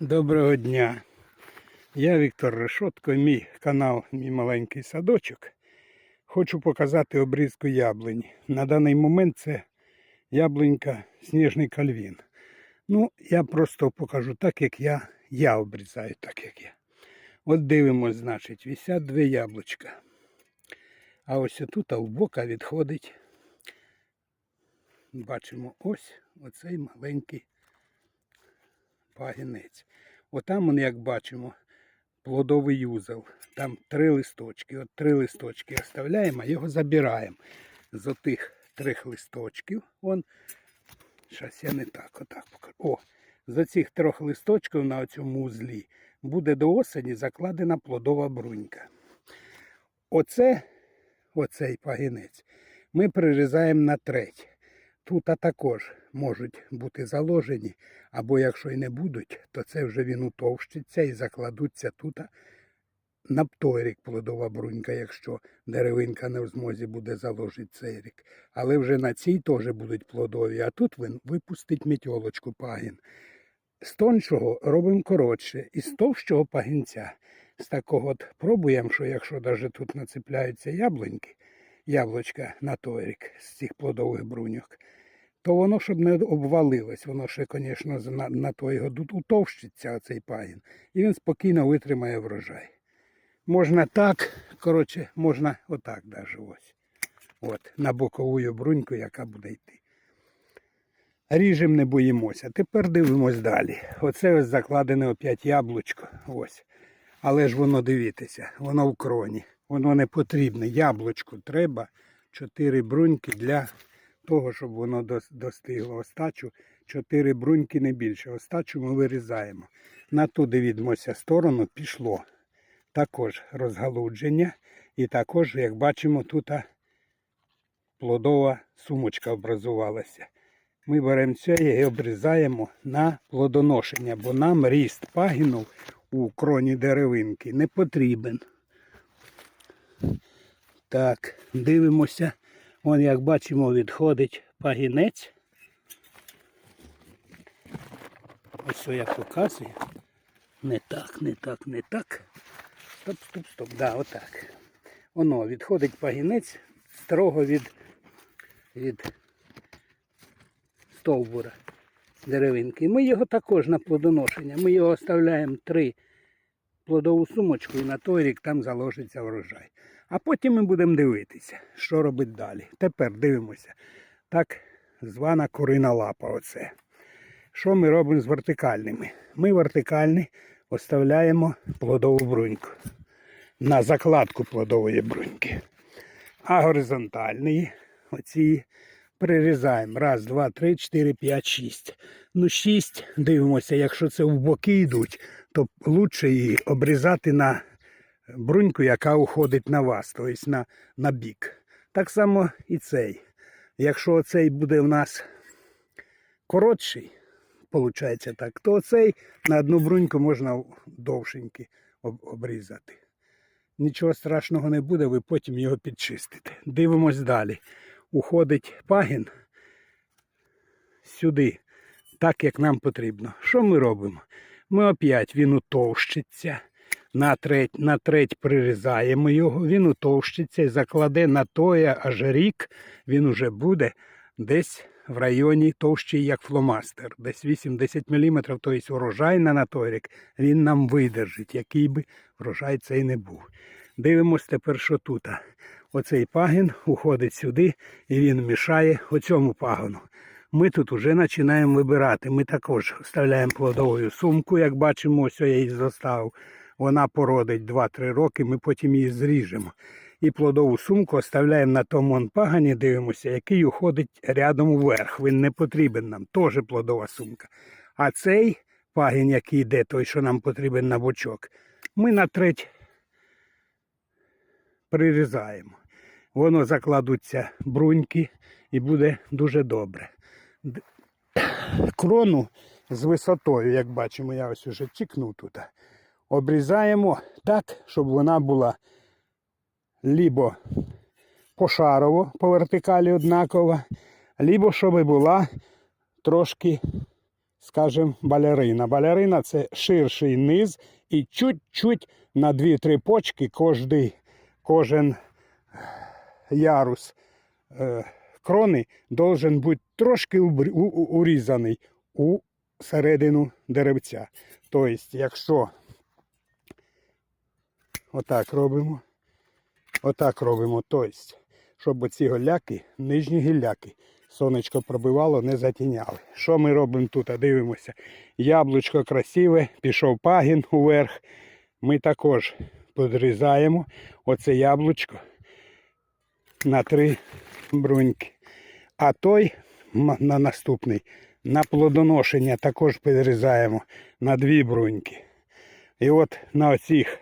Доброго дня. Я Віктор Решотко, мій канал Мій маленький садочок. Хочу показати обрізку яблунь. На даний момент це яблунька Сніжний кальвін. Ну, я просто покажу так, як я, я обрізаю, так як я. От дивимось, значить, висять дві яблучка. А ось тут в бока відходить. Бачимо ось оцей маленький пагінець. Отам, он, як бачимо, плодовий юзел. Там три листочки. От три листочки оставляємо, а його забираємо. З отих трьох листочків. Он, зараз я не так, отак покажу. О, з оцих трьох листочків на цьому узлі буде до осені закладена плодова брунька. Оце, оцей пагінець, ми прирізаємо на треть. Тут а також можуть бути заложені, або якщо й не будуть, то це вже він утовщиться і закладуться тут на той рік плодова брунька, якщо деревинка не в змозі буде заложити цей рік. Але вже на цій теж будуть плодові, а тут він випустить мітьолочку пагін. З тоншого робимо коротше, і з товщого пагінця. З такого от пробуємо, що якщо навіть тут нацепляються яблуньки, яблучка на той рік з цих плодових бруньок, то воно щоб не обвалилось, воно ще, звісно, на, на той год утовщиться оцей пагін, і він спокійно витримає врожай. Можна так, коротше, можна отак даже ось. От, на бокову бруньку, яка буде йти. Ріжем не боїмося. Тепер дивимось далі. Оце ось закладене опять яблучко. Ось. Але ж воно дивіться, воно в кроні. Воно не потрібне. Яблучку треба. Чотири бруньки для того, щоб воно достигло остачу. Чотири бруньки не більше. Остачу ми вирізаємо. На ту дивімося сторону пішло. Також розгалудження. І також, як бачимо, тут плодова сумочка образувалася. Ми беремо це і обрізаємо на плодоношення, бо нам ріст пагінів у кроні деревинки не потрібен. Так, дивимося. Вон, як бачимо, відходить пагінець. Ось що я показую. Не так, не так, не так. Стоп, стоп, стоп. Да, отак. Воно відходить пагінець строго від, від стовбура деревинки. Ми його також на плодоношення. Ми його оставляємо три плодову сумочку і на той рік там заложиться врожай. А потім ми будемо дивитися, що робить далі. Тепер дивимося. Так звана курина лапа. Оце. Що ми робимо з вертикальними? Ми вертикальні оставляємо плодову бруньку на закладку плодової бруньки. А горизонтальні оці прирізаємо. Раз, два, три, чотири, п'ять, шість. Ну, шість, дивимося, якщо це в боки йдуть, то краще її обрізати на бруньку, яка уходить на вас, тобто на, на бік. Так само і цей. Якщо цей буде в нас коротший, виходить так, то цей на одну бруньку можна довшенький об- обрізати. Нічого страшного не буде, ви потім його підчистите. Дивимось далі. Уходить пагін сюди, так як нам потрібно. Що ми робимо? Ми опять він утовщиться. На треть, на треть прирізаємо його, він утовщиться і закладе на той аж рік, він уже буде десь в районі товщий, як фломастер. Десь 8-10 мм, тобто урожайна на той рік, він нам видержить, який би врожай цей не був. Дивимось тепер, що тут. Оцей пагін уходить сюди і він мішає оцьому пагону. Ми тут вже починаємо вибирати. Ми також вставляємо плодову сумку, як бачимо, ось я її заставив. Вона породить 2-3 роки, ми потім її зріжемо. І плодову сумку оставляємо на тому пагані, дивимося, який уходить рядом вверх. Він не потрібен нам, теж плодова сумка. А цей пагін, який йде, той, що нам потрібен на бочок, ми на треть прирізаємо. Воно закладуться бруньки і буде дуже добре. Крону з висотою, як бачимо, я ось уже чікнув тут. Обрізаємо так, щоб вона була лібо пошарово по вертикалі однакова, лібо щоб була трошки скажімо, балерина. Балерина це ширший низ і чуть-чуть на 2-3 почки кожний, кожен ярус е, крони должен бути трошки урізаний у середину деревця. Тобто, якщо отак робимо, отак робимо, тобто, щоб оці голяки, нижні гілляки, сонечко пробивало, не затіняли. Що ми робимо тут? Дивимося. Яблучко красиве, пішов пагін уверх. Ми також подрізаємо оце яблучко на три бруньки. А той на наступний на плодоношення також підрізаємо на дві бруньки. І от на оцих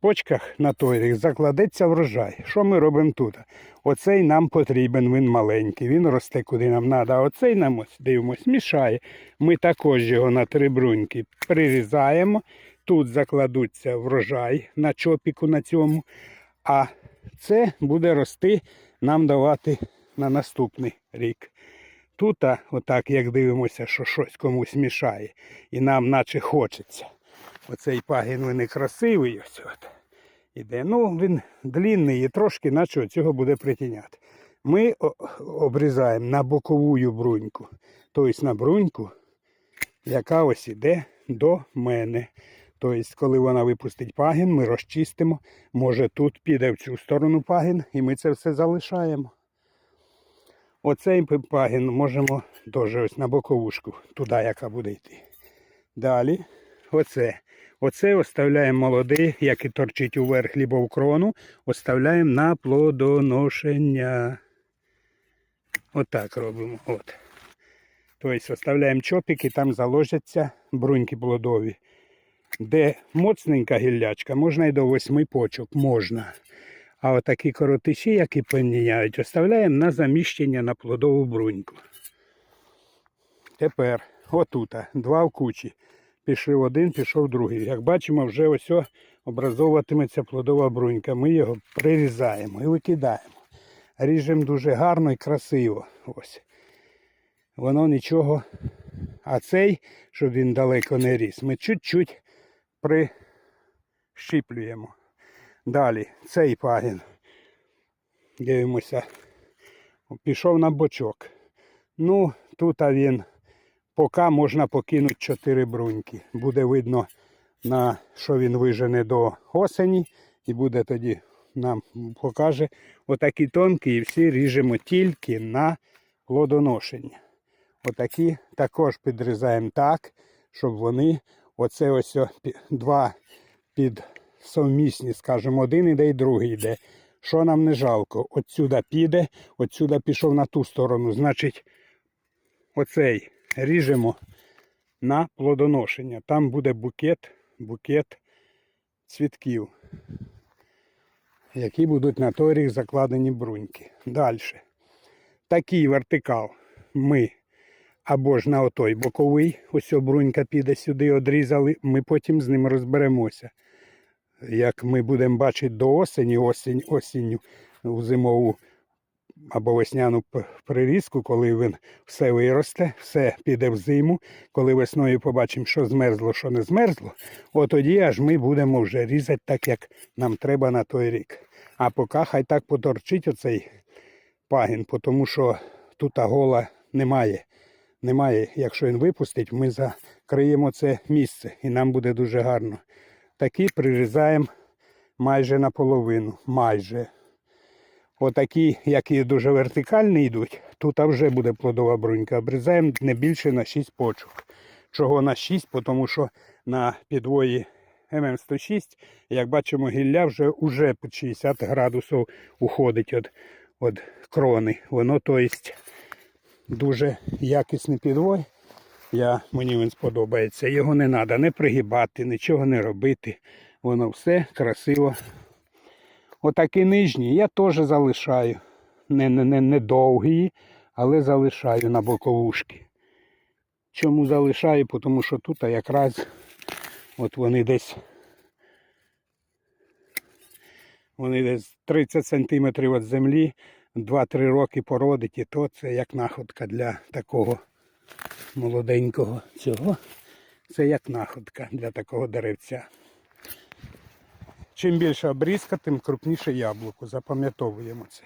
почках на той рік закладеться врожай. Що ми робимо тут? Оцей нам потрібен, він маленький, він росте куди нам треба. А оцей нам ось дивимось, мішає. Ми також його на три бруньки прирізаємо. Тут закладуться врожай на чопіку на цьому. А це буде рости нам давати на наступний рік. Тут, отак, як дивимося, що щось комусь мішає, і нам наче хочеться. Оцей пагін він і красивий ось от. Іде. Ну, він длінний і трошки, наче цього буде притіняти. Ми обрізаємо на боковую бруньку, тобто на бруньку, яка ось іде до мене. Тобто, коли вона випустить пагін, ми розчистимо. Може тут піде в цю сторону пагін, і ми це все залишаємо. Оцей пагін можемо теж ось на боковушку, туди, яка буде йти. Далі, оце. Оце оставляємо молодий, як і торчить уверх лібо крону, оставляємо на плодоношення. Отак робимо. От. Тобто оставляємо чопики, там заложаться бруньки плодові. Де моцненька гіллячка, можна і до восьми почок, можна. А отакі коротиші, які поміняють, оставляємо на заміщення на плодову бруньку. Тепер отут, два в кучі. Пішов один, пішов другий. Як бачимо, вже ось образовуватиметься плодова брунька. Ми його прирізаємо і викидаємо. Ріжемо дуже гарно і красиво. Ось. Воно нічого. А цей, щоб він далеко не ріс, ми чуть-чуть прищіплюємо. Далі цей пагін. Дивимося. Пішов на бочок. Ну, тут він поки можна покинути 4 бруньки. Буде видно, на що він вижене до осені, і буде тоді нам покаже отакі тонкі, і всі ріжемо тільки на плодоношення. Отакі також підрізаємо так, щоб вони оце ось два під совмісні, скажімо, один іде і другий йде. Що нам не жалко? Отсюда піде, отсюда пішов на ту сторону. Значить, оцей ріжемо на плодоношення. Там буде букет, букет цвітків, які будуть на той рік закладені бруньки. Далі. Такий вертикал ми або ж на отой боковий, ось брунька піде сюди, одрізали, ми потім з ним розберемося. Як ми будемо бачити до осені, осінь, осінню у зимову або весняну прирізку, коли він все виросте, все піде в зиму, коли весною побачимо, що змерзло, що не змерзло, от тоді аж ми будемо вже різати так, як нам треба на той рік. А поки хай так поторчить оцей пагін, тому що тут гола немає. Немає, якщо він випустить, ми закриємо це місце і нам буде дуже гарно. Такі прирізаємо майже наполовину. Майже. Отакі, які дуже вертикальні йдуть, тут вже буде плодова брунька. Обрізаємо не більше на 6 почок. Чого на 6? Тому що на підвої ММ106, як бачимо, гілля вже уже під 60 градусів уходить від, від крони. Воно, то есть, дуже якісний підвой. Я, мені він сподобається. Його не треба не пригибати, нічого не робити. Воно все красиво. Отакі нижні я теж залишаю. Не, не, не, не довгі, але залишаю на боковушки. Чому залишаю? Тому що тут якраз от вони десь вони десь 30 см від землі, 2-3 роки породить, і то це як находка для такого молоденького цього. Це як находка для такого деревця. Чим більше обрізка, тим крупніше яблуко. Запам'ятовуємо це.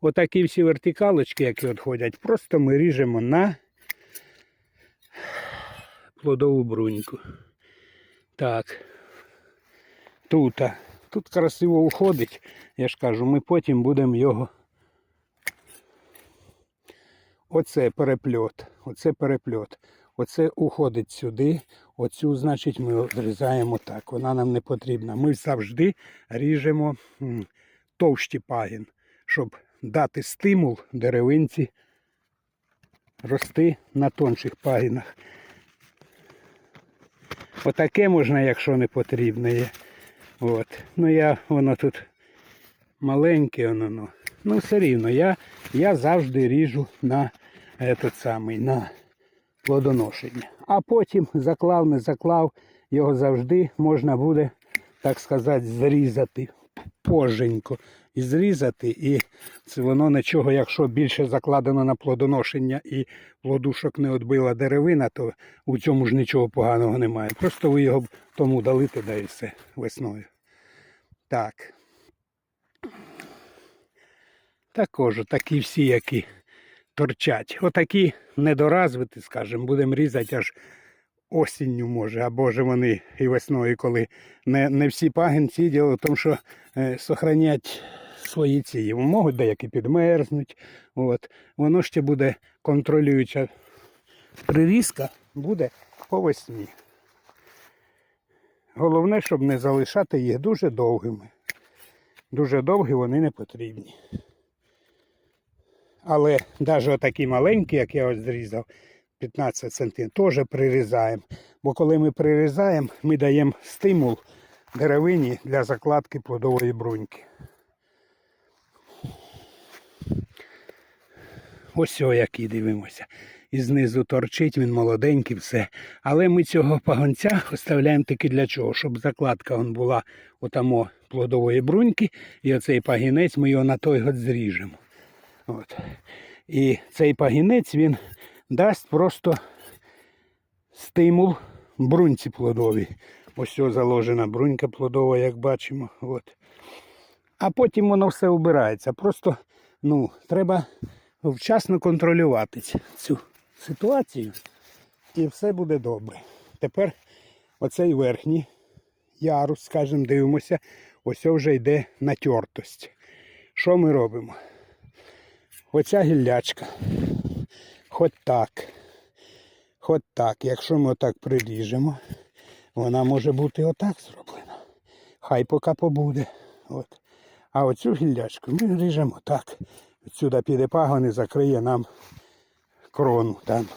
Отакі всі вертикалочки, які відходять, просто ми ріжемо на плодову бруньку. Так. Тут. Тут красиво уходить. Я ж кажу, ми потім будемо його. Оце перепльот. Оце перепльот. Оце уходить сюди. Оцю, значить, ми відрізаємо так. Вона нам не потрібна. Ми завжди ріжемо товщі пагін, щоб дати стимул деревинці рости на тонших пагінах. Отаке можна, якщо не потрібне є. От. Ну я воно тут маленьке, воно. Ну, ну все рівно, я, я завжди ріжу на этот самий, на плодоношення. А потім заклав, не заклав, його завжди можна буде, так сказати, зрізати позженько. І зрізати, і це воно нічого, якщо більше закладено на плодоношення і плодушок не відбила деревина, то у цьому ж нічого поганого немає. Просто ви його тому дали туди і все весною. Так. Також такі всі, які торчать. Отакі недоразвиті, скажімо, будемо різати аж осінню може, або ж вони і весною, коли не, не всі пагінці, діло в тому, що е, сохранять свої ці. Можуть деякі підмерзнуть. От. Воно ще буде контролююча прирізка, буде по весні. Головне, щоб не залишати їх дуже довгими. Дуже довгі вони не потрібні. Але навіть отакі маленькі, як я ось зрізав, 15 см, теж прирізаємо. Бо коли ми прирізаємо, ми даємо стимул деревині для закладки плодової бруньки. Ось о, який дивимося. І знизу торчить, він молоденький, все. Але ми цього пагонця оставляємо тільки для чого? Щоб закладка он була отамо плодової бруньки, і оцей пагінець ми його на той год зріжемо. От. І цей пагінець він дасть просто стимул бруньці плодовій. Ось ось заложена брунька плодова, як бачимо. От. А потім воно все убирається. Просто ну, треба вчасно контролювати цю ситуацію і все буде добре. Тепер оцей верхній ярус, скажімо, дивимося, ось вже йде натертость. Що ми робимо? Оця гіллячка. Хоч так. Хоч так. Якщо ми отак приріжемо, вона може бути отак зроблена. Хай поки побуде. От. А оцю гіллячку ми ріжемо так. Сюди піде пагон і закриє нам крону там.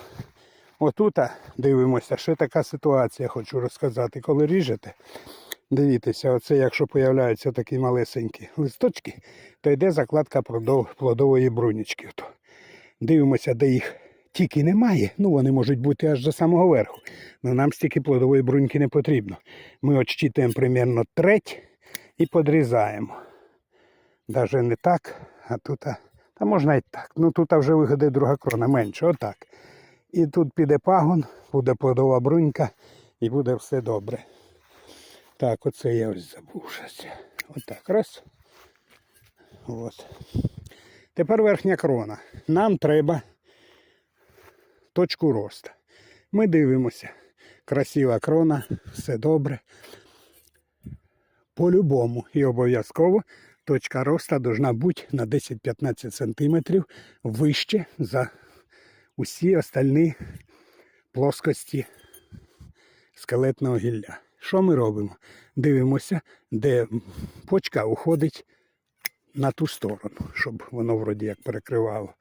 Отут дивимося, ще така ситуація, хочу розказати. Коли ріжете, дивіться, оце якщо появляються такі малесенькі листочки, то йде закладка плодової брунічки. Ото. Дивимося, де їх тільки немає. Ну, вони можуть бути аж до самого верху. Але нам стільки плодової бруньки не потрібно. Ми отчитуємо примерно треть і подрізаємо. Навіть не так, а тут, та можна і так. Ну тут вже виходить друга крона менше, отак. І тут піде пагон, буде плодова брунька і буде все добре. Так, оце я ось забув щось. Отак, раз. От. Тепер верхня крона. Нам треба точку росту. Ми дивимося. Красива крона, все добре. По-любому і обов'язково точка росту должна бути на 10-15 см вище за усі остальні плоскості скелетного гілля. Що ми робимо? Дивимося, де почка уходить на ту сторону, щоб воно вроді як перекривало.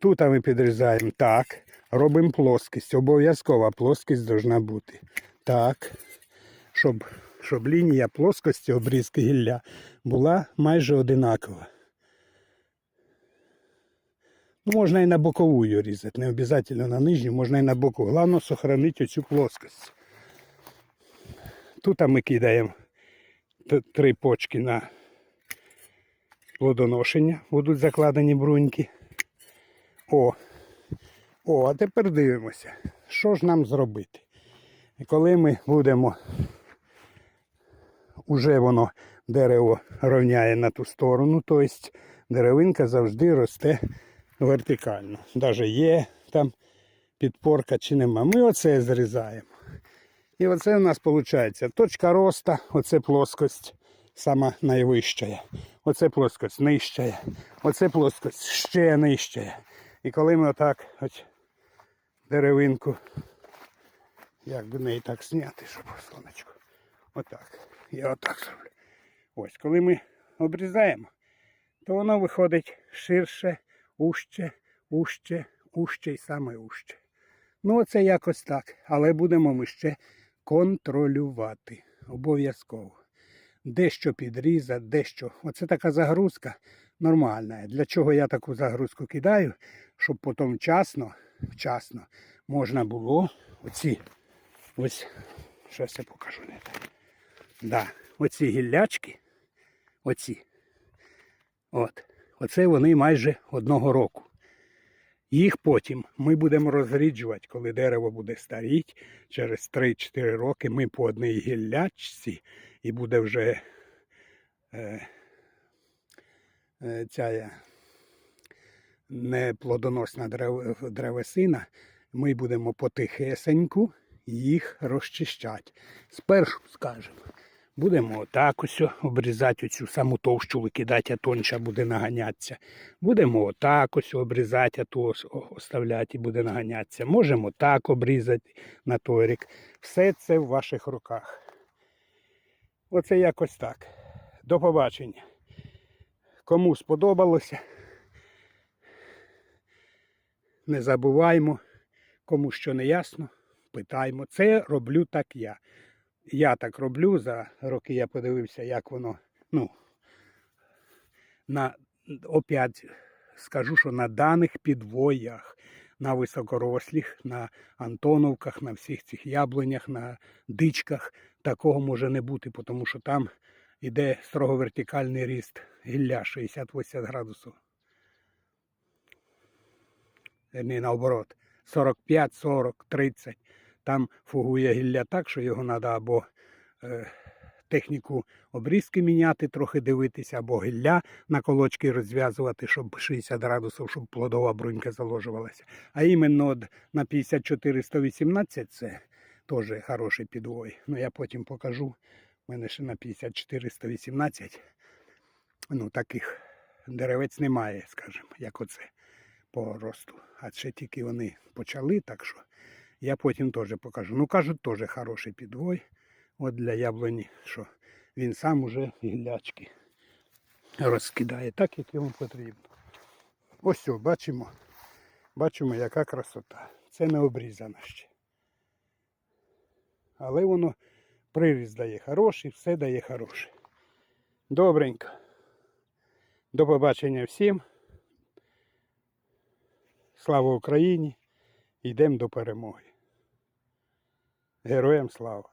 Тут ми підрізаємо так, робимо плоскість. Обов'язкова плоскість повинна бути. Так, щоб, щоб лінія плоскості обрізки гілля була майже одинакова. Ну, можна і на бокову різати, не обов'язково на нижню, можна і на боку. Головне сохранити оцю плоскость. Тут ми кидаємо три почки на плодоношення, будуть закладені бруньки. О, О, а тепер дивимося, що ж нам зробити. Коли ми будемо, уже воно дерево рівняє на ту сторону, тобто деревинка завжди росте вертикально. Навіть є там підпорка чи нема. Ми оце зрізаємо. І оце у нас виходить точка роста, оце плоскость сама найвища. Оце плоскость нижча. Оце плоскость ще нижча. І коли ми отак ось деревинку, як би неї так зняти, щоб сонечко. Отак. Я отак зроблю. Ось, коли ми обрізаємо, то воно виходить ширше, ужче, ужче, ужче і саме ужче. Ну, оце якось так. Але будемо ми ще контролювати. Обов'язково. Дещо підрізати, дещо. Оце така загрузка нормальна. Для чого я таку загрузку кидаю? Щоб потім вчасно, вчасно можна було оці. Ось, щось я покажу не так. Да, оці гіллячки, оці. От. Оце вони майже одного року. Їх потім ми будемо розріджувати, коли дерево буде старіти. Через 3-4 роки ми по одній гіллячці і буде вже е, е, ця неплодоносна древ, древесина. Ми будемо потихесеньку їх розчищати. Спершу скажемо. Будемо отак ось обрізати оцю саму товщу викидати, а тонча буде наганятися. Будемо отак ось обрізати, а ту ос- оставляти і буде наганятися. Можемо так обрізати на той рік. Все це в ваших руках. Оце якось так. До побачення. Кому сподобалося, не забуваймо, кому що не ясно, питаймо. Це роблю так я. Я так роблю за роки, я подивився, як воно, ну, на, опять скажу, що на даних підвоях, на високорослих, на Антоновках, на всіх цих яблунях, на дичках такого може не бути, тому що там іде строго вертикальний ріст гілля 60-80 градусів. Не наоборот, 45, 40, 30. Там фугує гілля так, що його треба або е, техніку обрізки міняти, трохи дивитися, або гілля на колочки розв'язувати, щоб 60 градусів, щоб плодова брунька заложувалася. А іменно на 54-118 це теж хороший підвой. Ну я потім покажу. У мене ще на 54-118 ну, таких деревець немає, скажімо, як оце по росту. А ще тільки вони почали, так що я потім теж покажу. Ну, кажуть, теж хороший підвой. От для яблуні, що він сам уже гіллячки розкидає так, як йому потрібно. Ось все, бачимо. Бачимо, яка красота. Це не обрізано ще. Але воно приріз дає хороший, все дає хороше. Добренько. До побачення всім. Слава Україні! Йдемо до перемоги. Героям слава!